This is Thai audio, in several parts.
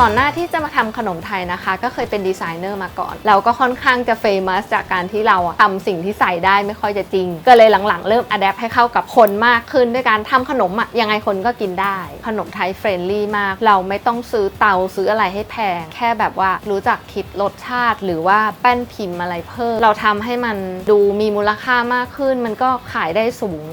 ก่อนหน้าที่จะมาทำขนมไทยนะคะ ก็เคยเป็นดีไซเนอร์มาก่อน เราก็ค่อนข้างจะเฟมัสจากการที่เราอะทำสิ่งที่ใส่ได้ไม่ค่อยจะจริง ก็เลยหลังๆ เริ่มอัดแอปให้เข้ากับคนมากขึ้นด้วยการทำขนมอะยังไงคนก็กินได้ ขนมไทยเฟรนลี่มาก เราไม่ต้องซื้อเตาซื้ออะไรให้แพง แค่แบบว่ารู้จักคิดรสชาติ หรือว่าแป้นพิมพ์อะไรเพิ่ม เราทำให้มันดูมีมูลค่ามากขึ้น มันก็ขายได้สูง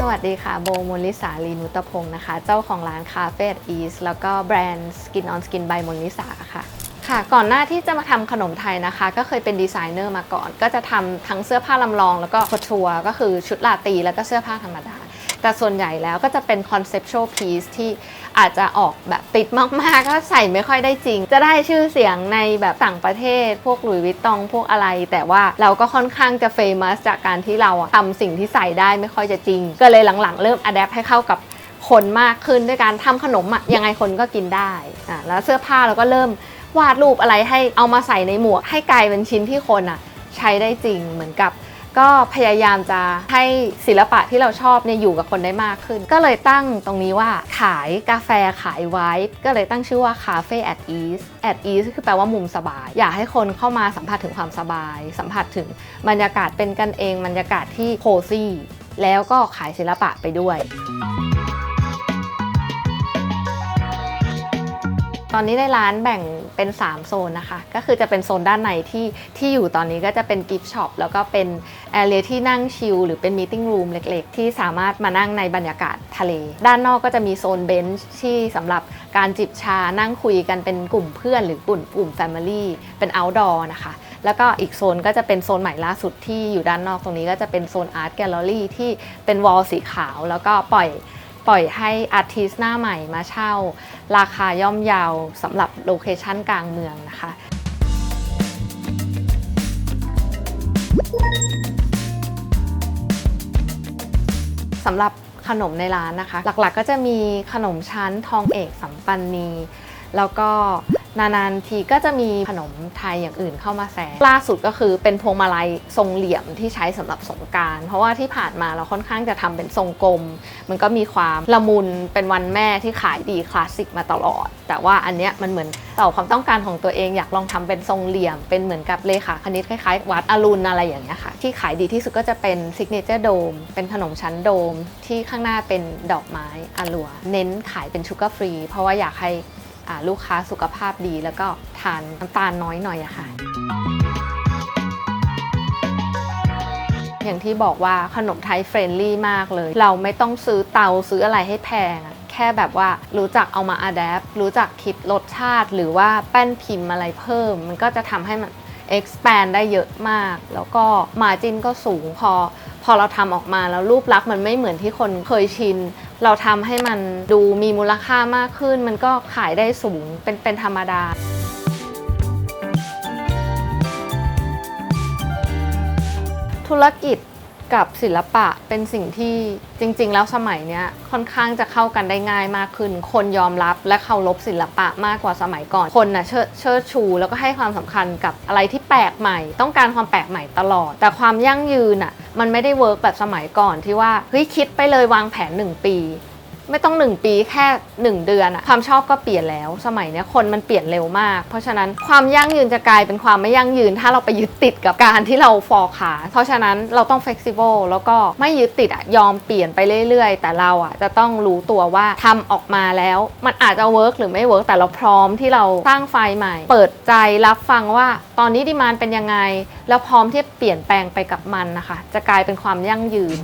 สวัสดีค่ะ โบมลิสาลีนุตพงศ์นะคะ เจ้าของร้านคาเฟ่อีสแล้วก็แบรนด์สกินออนสกินบายมลิสาค่ะค่ะ ก่อนหน้าที่จะมาทำขนมไทยนะคะ ก็เคยเป็นดีไซเนอร์มาก่อน ก็จะทำทั้งเสื้อผ้าลำลอง แล้วก็คอทัวก็คือชุดลาตีแล้วก็เสื้อผ้าธรรมดา แต่ส่วนใหญ่แล้วก็จะเป็น conceptual piece ที่อาจจะออกแบบติดมากๆก็ใส่ไม่ค่อยได้จริง จะได้ชื่อเสียงในแบบต่างประเทศ พวกหลุยวิตตองพวกอะไร แต่ว่าเราก็ค่อนข้างจะเฟมัสจากการที่เราทำสิ่งที่ใส่ได้ไม่ค่อยจะจริง ก็เลยหลังๆ เริ่มอัดแอปให้เข้ากับคนมากขึ้นด้วยการทำขนมอะยังไงคนก็กินได้อะแล้วเสื้อผ้าเราก็เริ่มวาดรูปอะไรให้เอามาใส่ในหมวกให้กลายเป็นชิ้นที่คนอะใช้ได้จริงเหมือนกับ ก็พยายามจะให้ศิลปะที่เราชอบเนี่ยอยู่กับคนได้มากขึ้น ก็เลยตั้งตรงนี้ว่าขายกาแฟขายไวท์ก็เลยตั้งชื่อว่าคาเฟ่แอดอีสแอดอีสคือแปลว่ามุมสบาย อยากให้คนเข้ามาสัมผัสถึงความสบาย สัมผัสถึงบรรยากาศเป็นกันเองบรรยากาศที่โคซี่แล้วก็ขายศิลปะไปด้วย อนนี้ในร้านแบ่งเป็น 3 โซนนะคะ ก็คือจะเป็นโซนด้านในที่ที่อยู่ตอนนี้ก็จะเป็นกิฟต์ช็อปแล้วก็เป็นแอเรียที่นั่งชิลหรือเป็นมีติ้งรูมเล็กๆ ที่สามารถมานั่งในบรรยากาศทะเล ด้านนอกก็จะมีโซนเบนช์ที่สำหรับการจิบชานั่งคุยกันเป็นกลุ่มเพื่อนหรือกลุ่มกลุ่มแฟมิลี่เป็น outdoor นะคะ แล้วก็อีกโซนก็จะเป็นโซนใหม่ล่าสุดที่อยู่ด้านนอกตรงนี้ก็จะเป็นโซนอาร์ตแกลเลอรี่ที่เป็นวอลสีขาวแล้วก็ปล่อย ปล่อยให้อาร์ติสหน้าใหม่มาเช่า ราคาย่อมเยาวสำหรับโลเคชันกลางเมืองนะคะสำหรับขนมในร้านนะคะ หลักๆก็จะมีขนมชั้นทองเอกสัมปันนี แล้วก็ นานๆทีก็จะมีขนมไทยอย่างอื่นเข้ามาแซงล่าสุดก็คือเป็นพวงมาลัยทรงเหลี่ยมที่ใช้สำหรับสงการเพราะว่าที่ผ่านมาเราค่อนข้างจะทำเป็นทรงกลม มันก็มีความละมุนเป็นวันแม่ที่ขายดีคลาสสิกมาตลอด แต่ว่าอันเนี้ยมันเหมือนตอบความต้องการของตัวเองอยากลองทำเป็นทรงเหลี่ยม เป็นเหมือนกับเลขาคณิตคล้ายๆ วัดอรุณอะไรอย่างเงี้ยค่ะ ที่ขายดีที่สุดก็จะเป็นซิกเนเจอร์โดมเป็นขนมชั้นโดมที่ข้างหน้าเป็นดอกไม้อลัว เน้นขายเป็นชูการ์ฟรี เพราะว่าอยากให้ ลูกค้าสุขภาพดี แล้วก็ทานน้ำตาลน้อยหน่อยอะค่ะ อย่างที่บอกว่าขนมไทยเฟรนลี่มากเลย เราไม่ต้องซื้อเตาซื้ออะไรให้แพงอะแค่แบบว่ารู้จักเอามาอัดแอปรู้จักคิดรสชาติ หรือว่าแป้นพิมพ์อะไรเพิ่ม มันก็จะทำให้มัน expand ได้เยอะมาก แล้วก็มาจินก็สูงพอ พอเราทำออกมาแล้วรูปลักษณ์มันไม่เหมือนที่คนเคยชิน เราทำให้มันดูมีมูลค่ามากขึ้น มันก็ขายได้สูงเป็นเป็นธรรมดาธุรกิจ กับศิลปะเป็นสิ่งที่จริง ๆ แล้วสมัยเนี้ยค่อนข้างจะเข้ากันได้ง่ายมากขึ้น คนยอมรับและเคารพศิลปะมากกว่าสมัยก่อน คนน่ะเชิดชู แล้วก็ให้ความสำคัญกับอะไรที่แปลกใหม่ ต้องการความแปลกใหม่ตลอด แต่ความยั่งยืนอะมันไม่ได้เวิร์กแบบสมัยก่อนที่ว่าเฮ้ยคิดไปเลยวางแผน 1 ปี ไม่ต้อง 1 ปีแค่ 1 เดือนอะความชอบก็เปลี่ยนแล้ว สมัยเนี้ยคนมันเปลี่ยนเร็วมาก เพราะฉะนั้นความยั่งยืนจะกลายเป็นความไม่ยั่งยืน ถ้าเราไปยึดติดกับการที่เราฟอร์ขาเพราะฉะนั้นเราต้อง flexible แล้วก็ไม่ยึดติดอะยอมเปลี่ยนไปเรื่อยๆ แต่เราอะจะต้องรู้ตัวว่าทำออกมาแล้ว มันอาจจะเวิร์กหรือไม่เวิร์กแต่เราพร้อมที่เราสร้างไฟใหม่ เปิดใจรับฟังว่าตอนนี้ดีมานเป็นยังไง แล้วพร้อมที่จะเปลี่ยนแปลงไปกับมันนะคะ จะกลายเป็นความยั่งยืน